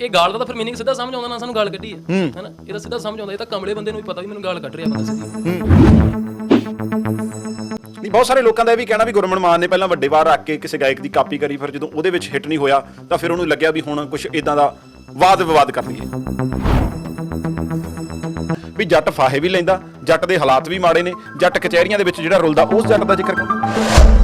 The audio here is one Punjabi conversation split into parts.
ਇਹ ਗਾਲ ਦਾ ਤਾਂ ਫਿਰ ਮੀਨਿੰਗ ਸਿੱਧਾ ਸਮਝ ਆਉਂਦਾ ਨਾ ਸਾਨੂੰ ਗਾਲ ਕੱਢੀ ਹੈ। ਹੈਨਾ ਇਹਦਾ ਸਿੱਧਾ ਸਮਝ ਆਉਂਦਾ ਇਹ ਤਾਂ ਕਮਲੇ ਬੰਦੇ ਨੂੰ ਵੀ ਪਤਾ ਵੀ ਮੈਨੂੰ ਗਾਲ ਕੱਢ ਰਿਹਾ ਬੰਦਾ। ਸਿੱਧੀ ਨਹੀਂ ਬਹੁਤ ਸਾਰੇ ਲੋਕਾਂ ਦਾ ਇਹ ਵੀ ਕਹਿਣਾ ਵੀ ਗੁਰਮਨ ਮਾਨ ਨੇ ਪਹਿਲਾਂ ਵੱਡੇ ਵਾਰ ਰੱਖ ਕੇ ਕਿਸੇ ਗਾਇਕ ਦੀ ਕਾਪੀ ਕਰੀ ਫਿਰ ਜਦੋਂ ਉਹਦੇ ਵਿੱਚ ਹਿੱਟ ਨਹੀਂ ਹੋਇਆ ਤਾਂ ਫਿਰ ਉਹਨੂੰ ਲੱਗਿਆ ਵੀ ਹੁਣ ਕੁਝ ਇਦਾਂ ਦਾ ਵਾਦ ਵਿਵਾਦ ਕਰ ਲਈਏ ਵੀ ਜੱਟ ਫਾਹੇ ਵੀ ਲੈਂਦਾ ਜੱਟ ਦੇ ਹਾਲਾਤ ਵੀ ਮਾੜੇ ਨੇ ਜੱਟ ਕਚਹਿਰੀਆਂ ਦੇ ਵਿੱਚ ਜਿਹੜਾ ਰੁਲਦਾ ਉਸ ਜੱਟ ਦਾ ਜ਼ਿਕਰ ਕਰੋ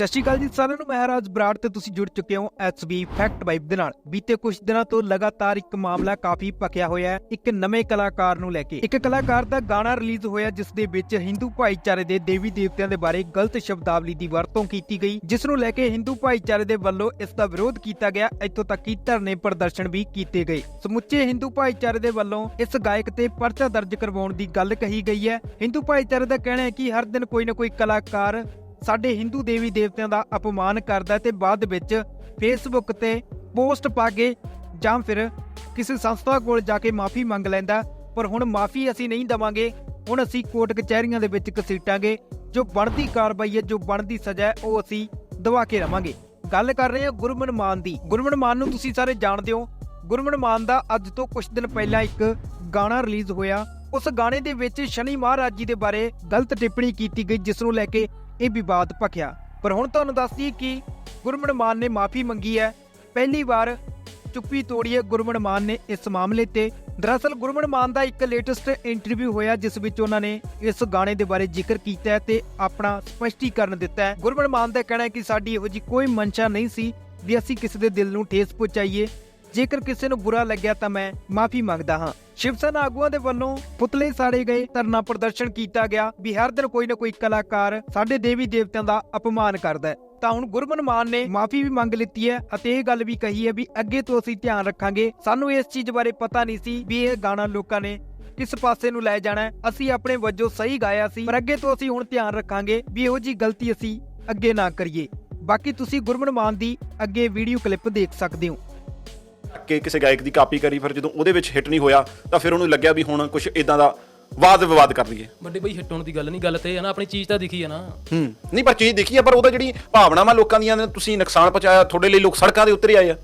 ਸਤਿ ਸ਼੍ਰੀ ਅਕਾਲ ਜੀ ਸਾਰਿਆਂ ਨੂੰ, ਮੈਂ ਰਾਜ ਬਰਾੜ ਤੇ ਤੁਸੀਂ ਜੁੜ ਚੁੱਕੇ ਹੋ ਐਸਬੀ ਫੈਕਟ ਵਾਈਬ ਦੇ ਨਾਲ। ਬੀਤੇ ਕੁਝ ਦਿਨਾਂ ਤੋਂ ਲਗਾਤਾਰ ਇੱਕ ਮਾਮਲਾ ਕਾਫੀ ਪਕਿਆ ਹੋਇਆ ਹੈ, ਇੱਕ ਨਵੇਂ ਕਲਾਕਾਰ ਨੂੰ ਲੈ ਕੇ। ਇੱਕ ਕਲਾਕਾਰ ਦਾ ਗਾਣਾ ਰਿਲੀਜ਼ ਹੋਇਆ, ਜਿਸ ਦੇ ਵਿੱਚ ਹਿੰਦੂ ਭਾਈਚਾਰੇ ਦੇ ਦੇਵੀ ਦੇਵਤਿਆਂ ਦੇ ਬਾਰੇ ਗਲਤ ਸ਼ਬਦਾਵਲੀ ਦੀ ਵਰਤੋਂ ਕੀਤੀ ਗਈ, ਜਿਸ ਨੂੰ ਲੈ ਕੇ ਹਿੰਦੂ ਭਾਈਚਾਰੇ ਦੇ ਵੱਲੋਂ ਇਸ ਦਾ ਵਿਰੋਧ ਕੀਤਾ ਗਿਆ। ਇੱਥੋਂ ਤੱਕ ਕਿ ਧਰਨੇ ਪ੍ਰਦਰਸ਼ਨ ਵੀ ਕੀਤੇ ਗਏ। ਸਮੁੱਚੇ ਹਿੰਦੂ ਭਾਈਚਾਰੇ ਦੇ ਵੱਲੋਂ ਇਸ ਗਾਇਕ ਤੇ ਪਰਚਾ ਦਰਜ ਕਰਵਾਉਣ ਦੀ ਗੱਲ ਕਹੀ ਗਈ ਹੈ। ਹਿੰਦੂ ਭਾਈਚਾਰੇ ਦਾ ਕਹਿਣਾ ਹੈ ਕਿ ਹਰ ਦਿਨ ਕੋਈ ਨਾ ਕੋਈ ਕਲਾਕਾਰ ਸਾਡੇ ਹਿੰਦੂ ਦੇਵੀ ਦੇਵਤਿਆਂ ਦਾ ਅਪਮਾਨ ਕਰਦਾ ਤੇ ਬਾਅਦ ਵਿੱਚ ਫੇਸਬੁੱਕ ਤੇ ਪੋਸਟ ਪਾ ਕੇ ਜਾਂ ਫਿਰ ਕਿਸੇ ਸੰਸਥਾ ਕੋਲ ਜਾ ਕੇ ਮਾਫੀ ਮੰਗ ਲੈਂਦਾ ਪਰ ਹੁਣ ਮਾਫੀ ਅਸੀਂ ਨਹੀਂ ਦਵਾਂਗੇ। ਹੁਣ ਅਸੀਂ ਕੋਰਟ ਕਚਹਿਰੀਆਂ ਦੇ ਵਿੱਚ ਘਸੀਟਾਂਗੇ। ਜੋ ਬਣਦੀ ਕਾਰਵਾਈ ਹੈ, ਜੋ ਬਣਦੀ ਸਜ਼ਾ ਹੈ, ਉਹ ਅਸੀਂ ਦਵਾ ਕੇ ਰਵਾਂਗੇ। ਗੱਲ ਕਰ ਰਹੇ ਹਾਂ ਗੁਰਮਨ ਮਾਨ ਦੀ। ਗੁਰਮਨ ਮਾਨ ਨੂੰ ਤੁਸੀਂ ਸਾਰੇ ਜਾਣਦੇ ਹੋ। ਗੁਰਮਨ ਮਾਨ ਦਾ ਅੱਜ ਤੋਂ ਕੁਝ ਦਿਨ ਪਹਿਲਾਂ ਇੱਕ ਗਾਣਾ ਰਿਲੀਜ਼ ਹੋਇਆ। ਉਸ ਗਾਣੇ ਦੇ ਵਿੱਚ ਸ਼ਨੀ ਮਹਾਰਾਜ ਜੀ ਦੇ ਬਾਰੇ ਗਲਤ ਟਿੱਪਣੀ ਕੀਤੀ ਗਈ, ਜਿਸ ਨੂੰ ਲੈ ਕੇ ਇਹ ਵਿਵਾਦ ਭਖਿਆ। ਪਰ ਹੁਣ ਤੁਹਾਨੂੰ ਦੱਸ ਕਿ ਗੁਰਮਨ ਮਾਨ ਨੇ ਮਾਫੀ ਮੰਗੀ ਹੈ। ਪਹਿਲੀ ਵਾਰ ਚੁੱਪੀ ਤੋੜੀ ਹੈ ਗੁਰਮਨ ਮਾਨ ਨੇ ਇਸ ਮਾਮਲੇ ਤੇ। ਦਰਅਸਲ ਗੁਰਮਨ ਮਾਨ ਦਾ ਇੱਕ ਲੇਟੈਸਟ ਇੰਟਰਵਿਊ ਹੋਇਆ, ਜਿਸ ਵਿੱਚ ਉਹਨਾਂ ਨੇ ਇਸ ਗਾਣੇ ਦੇ ਬਾਰੇ ਜ਼ਿਕਰ ਕੀਤਾ ਹੈ ਤੇ ਆਪਣਾ ਸਪਸ਼ਟੀਕਰਨ ਦਿੱਤਾ ਹੈ। ਗੁਰਮਨ ਮਾਨ ਦਾ ਕਹਿਣਾ ਹੈ ਕਿ ਸਾਡੀ ਇਹੋ ਜੀ ਕੋਈ ਮਨਸ਼ਾ ਨਹੀਂ ਸੀ ਵੀ ਅਸੀਂ ਕਿਸੇ ਦੇ ਦਿਲ ਨੂੰ ਠੇਸ ਪਹੁੰਚਾਈਏ। ਜੇਕਰ ਕਿਸੇ ਨੂੰ ਬੁਰਾ ਲੱਗਿਆ ਤਾਂ ਮੈਂ ਮਾਫੀ ਮੰਗਦਾ ਹਾਂ। ਸ਼ਿਵ ਸੈਨਾ ਆਗੂਆਂ ਦੇ ਵੱਲੋਂ ਪੁਤਲੇ ਸਾੜੇ ਗਏ, ਧਰਨਾ ਪ੍ਰਦਰਸ਼ਨ ਕੀਤਾ ਗਿਆ ਵੀ ਹਰ ਦਿਨ ਕੋਈ ਨਾ ਕੋਈ ਕਲਾਕਾਰ ਸਾਡੇ ਦੇਵੀ ਦੇਵਤਿਆਂ ਦਾ ਅਪਮਾਨ ਕਰਦਾ ਹੈ। ਤਾਂ ਹੁਣ ਗੁਰਮਨ ਮਾਨ ਨੇ ਮਾਫੀ ਵੀ ਮੰਗ ਲਿੱਤੀ ਹੈ ਅਤੇ ਇਹ ਗੱਲ ਵੀ ਕਹੀ ਹੈ ਵੀ ਅੱਗੇ ਤੋਂ ਅਸੀਂ ਧਿਆਨ ਰੱਖਾਂਗੇ। ਸਾਨੂੰ ਇਸ ਚੀਜ਼ ਬਾਰੇ ਪਤਾ ਨਹੀਂ ਸੀ ਵੀ ਇਹ ਗਾਣਾ ਲੋਕਾਂ ਨੇ ਕਿਸ ਪਾਸੇ ਨੂੰ ਲੈ ਜਾਣਾ ਅਸੀਂ ਆਪਣੇ ਵਜੋਂ ਸਹੀ ਗਾਇਆ ਸੀ, ਪਰ ਅੱਗੇ ਤੋਂ ਅਸੀਂ ਹੁਣ ਧਿਆਨ ਰੱਖਾਂਗੇ ਵੀ ਇਹੋ ਜੀ ਗਲਤੀ ਅਸੀਂ ਅੱਗੇ ਨਾ ਕਰੀਏ। ਬਾਕੀ ਤੁਸੀਂ ਗੁਰਮਨ ਮਾਨ ਦੀ ਅੱਗੇ ਵੀਡੀਓ ਕਲਿੱਪ ਦੇਖ ਸਕਦੇ ਹੋ। ਕੇ ਕਿਸੇ ਗਾਇਕ ਦੀ ਕਾਪੀ ਕਰੀ ਫਿਰ ਜਦੋਂ ਉਹਦੇ ਵਿੱਚ ਹਿੱਟ ਨਹੀਂ ਹੋਇਆ ਤਾਂ ਫਿਰ ਉਹਨੂੰ ਲੱਗਿਆ ਵੀ ਹੁਣ ਕੁਝ ਇਦਾਂ ਦਾ ਵਾਦ ਵਿਵਾਦ ਕਰ ਲਈਏ। ਵੱਡੇ ਬਈ ਹਿੱਟ ਹੋਣ ਦੀ ਗੱਲ ਨਹੀਂ ਗੱਲ ਤੇ ਹੈ ਨਾ ਆਪਣੀ ਚੀਜ਼ ਤਾਂ ਦਿਖੀ ਹੈ ਨਾ। ਹੂੰ ਨਹੀਂ ਪਰ ਚੀਜ਼ ਦੇਖੀ ਆ ਪਰ ਉਹਦਾ ਜਿਹੜੀ ਭਾਵਨਾਵਾਂ ਲੋਕਾਂ ਦੀਆਂ ਨੇ ਤੁਸੀਂ ਨੁਕਸਾਨ ਪਹੁੰਚਾਇਆ ਤੁਹਾਡੇ ਲਈ ਲੋਕ ਸੜਕਾਂ ਦੇ ਉੱਤਰ ਆਏ ਆ।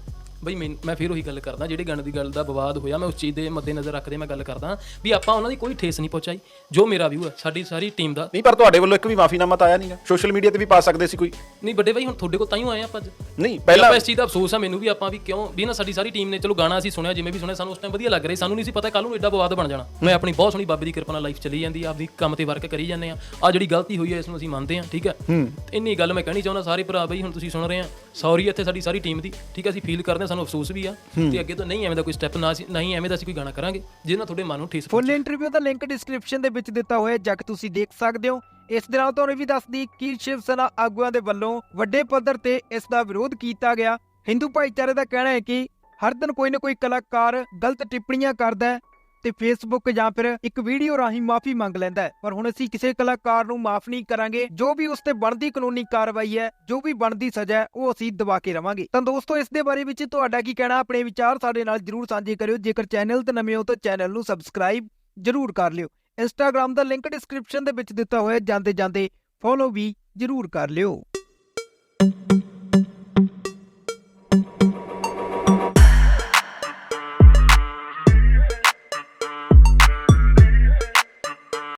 ਬਈ ਮੈਂ ਮੈਂ ਫਿਰ ਉਹੀ ਗੱਲ ਕਰਦਾ ਜਿਹੜੇ ਗਾਣੇ ਦੀ ਗੱਲ ਦਾ ਵਿਵਾਦ ਹੋਇਆ ਮੈਂ ਉਸ ਚੀਜ਼ ਦੇ ਮੱਦੇਨਜ਼ਰ ਰੱਖਦੇ ਮੈਂ ਗੱਲ ਕਰਦਾ ਵੀ ਆਪਾਂ ਉਹਨਾਂ ਦੀ ਕੋਈ ਠੇਸ ਨਹੀਂ ਪਹੁੰਚਾਈ ਜੋ ਮੇਰਾ ਵਿਊ ਹੈ ਸਾਡੀ ਸਾਰੀ ਟੀਮ ਦਾ। ਨਹੀਂ ਪਰ ਤੁਹਾਡੇ ਵੱਲੋਂ ਇੱਕ ਵੀ ਮਾਫੀਨਾਮਾ ਤਾਂ ਆਇਆ ਨਹੀਂਗਾ ਸੋਸ਼ਲ ਮੀਡੀਆ ਤੇ ਵੀ ਪਾ ਸਕਦੇ ਸੀ ਕੋਈ। ਨਹੀਂ ਵੱਡੇ ਬਈ ਹੁਣ ਤੁਹਾਡੇ ਕੋਲ ਤਾਂ ਹੀ ਆਏ ਆਪਾਂ ਅੱਜ। ਨਹੀਂ ਪਹਿਲਾਂ ਪਹਿਲਾਂ ਇਸ ਚੀਜ਼ ਦਾ ਅਫਸੋਸ ਆ ਮੈਨੂੰ ਵੀ ਆਪਾਂ ਵੀ ਕਿਉਂ ਵੀ ਨਾ ਸਾਡੀ ਸਾਰੀ ਟੀਮ ਨੇ ਚਲੋ ਗਾਣਾ ਅਸੀਂ ਸੁਣਿਆ ਜਿਵੇਂ ਵੀ ਸੁਣਿਆ ਸਾਨੂੰ ਉਸ ਟਾਈਮ ਵਧੀਆ ਲੱਗ ਰਿਹਾ ਸਾਨੂੰ ਨਹੀਂ ਸੀ ਪਤਾ ਕੱਲ ਨੂੰ ਐਡਾ ਵਿਵਾਦ ਬਣ ਜਾਣਾ। ਮੈਂ ਆਪਣੀ ਬਹੁਤ ਸੋਹਣੀ ਬਾਬੇ ਦੀ ਕਿਰਪਾ ਨਾਲ ਲਾਈਫ ਚੱਲੀ ਜਾਂਦੀ ਆ ਆਪਦੀ ਕੰਮ ਤੇ ਵਰਕ ਕਰੀ ਜਾਂਦੇ ਆ। ਆ ਜਿਹੜੀ ਗਲਤੀ ਹੋਈ ਹੈ ਇਸ ਨੂੰ ਅਸੀਂ ਮੰਨਦੇ ਆ ਠੀਕ ਹੈ। ਇੰਨੀ ਗੱਲ ਮੈਂ ਕਹਿਣੀ ਚਾਹੁੰਦਾ ਸਾਰੇ ਭਰਾ ਬਈ ਹੁਣ ਤੁਸੀਂ ਸੁਣ ਰਹੇ ਆ ਸੌਰੀ ਇੱਥੇ ਸਾਡੀ ਸਾਰੀ ਟੀਮ ਦੀ ਠੀਕ ਹੈ ਅਸੀਂ ਫੀਲ ਕਰਦੇ ਆ ਸਾਨੂੰ ਅਫਸੋਸ ਵੀ ਆ ਤੇ ਅੱਗੇ ਤੋਂ ਨਹੀਂ ਐਵੇਂ ਦਾ ਕੋਈ ਸਟੈਪ ਨਾ ਅਸੀਂ ਨਹੀਂ ਐਵੇਂ ਦਾ ਅਸੀਂ ਕੋਈ ਗਾਣਾ ਕਰਾਂਗੇ ਜਿਹਦੇ ਨਾਲ ਤੁਹਾਡੇ ਮਨ ਨੂੰ ਠੇਸ ਫੁੱਲ ਇੰਟਰਵਿਊ ਦਾ ਲਿੰਕ ਡਿਸਕ੍ਰਿਪਸ਼ਨ ਦੇ ਵਿੱਚ ਦਿੱਤਾ ਹੋਇਆ ਜੱਕ ਤੁਸੀਂ ਦੇਖ ਸਕਦੇ ਹੋ। ਇਸ ਦੇ ਨਾਲ ਤੁਹਾਨੂੰ ਵੀ ਦੱਸਦੀ ਕਿ ਸ਼ਿਵ ਸੈਨਾ ਆਗੂਆਂ ਦੇ ਵੱਲੋਂ ਵੱਡੇ ਪੱਧਰ ਤੇ ਇਸ ਦਾ ਵਿਰੋਧ ਕੀਤਾ ਗਿਆ। ਹਿੰਦੂ ਭਾਈਚਾਰੇ ਦਾ ਕਹਿਣਾ ਹੈ ਕਿ ਹਰ ਦਿਨ ਕੋਈ ਨਾ ਕੋਈ ਕਲਾਕਾਰ ਗਲਤ ਟਿੱਪਣੀਆਂ ਕਰਦਾ ਹੈ ਤੇ ਫੇਸਬੁੱਕ ਜਾਂ ਫਿਰ ਇੱਕ ਵੀਡੀਓ ਰਾਹੀਂ ਮਾਫੀ ਮੰਗ ਲੈਂਦਾ ਹੈ। ਪਰ ਹੁਣ ਅਸੀਂ ਕਿਸੇ ਕਲਾਕਾਰ ਨੂੰ ਮਾਫ ਨਹੀਂ ਕਰਾਂਗੇ। ਜੋ ਵੀ ਉਸ ਤੇ ਬਣਦੀ ਕਾਨੂੰਨੀ ਕਾਰਵਾਈ ਹੈ, ਜੋ ਵੀ ਬਣਦੀ ਸਜ਼ਾ ਹੈ, ਉਹ ਅਸੀਂ ਦਬਾ ਕੇ ਰਵਾਂਗੇ। ਤਾਂ ਦੋਸਤੋ, ਇਸ ਦੇ ਬਾਰੇ ਵਿੱਚ ਤੁਹਾਡਾ ਕੀ ਕਹਿਣਾ? ਆਪਣੇ ਵਿਚਾਰ ਸਾਡੇ ਨਾਲ ਜਰੂਰ ਸਾਂਝੇ ਕਰਿਓ। ਜੇਕਰ ਚੈਨਲ ਤੇ ਨਵੇਂ ਹੋ ਤਾਂ ਚੈਨਲ ਨੂੰ ਸਬਸਕ੍ਰਾਈਬ ਜਰੂਰ ਕਰ ਲਿਓ। ਇੰਸਟਾਗ੍ਰam ਦਾ ਲਿੰਕ ਡਿਸਕ੍ਰਿਪਸ਼ਨ ਦੇ ਵਿੱਚ ਦਿੱਤਾ ਹੋਇਆ ਜਾਂਦੇ ਜਾਂਦੇ ਫੋਲੋ ਵੀ ਜਰੂਰ ਕਰ ਲਿਓ।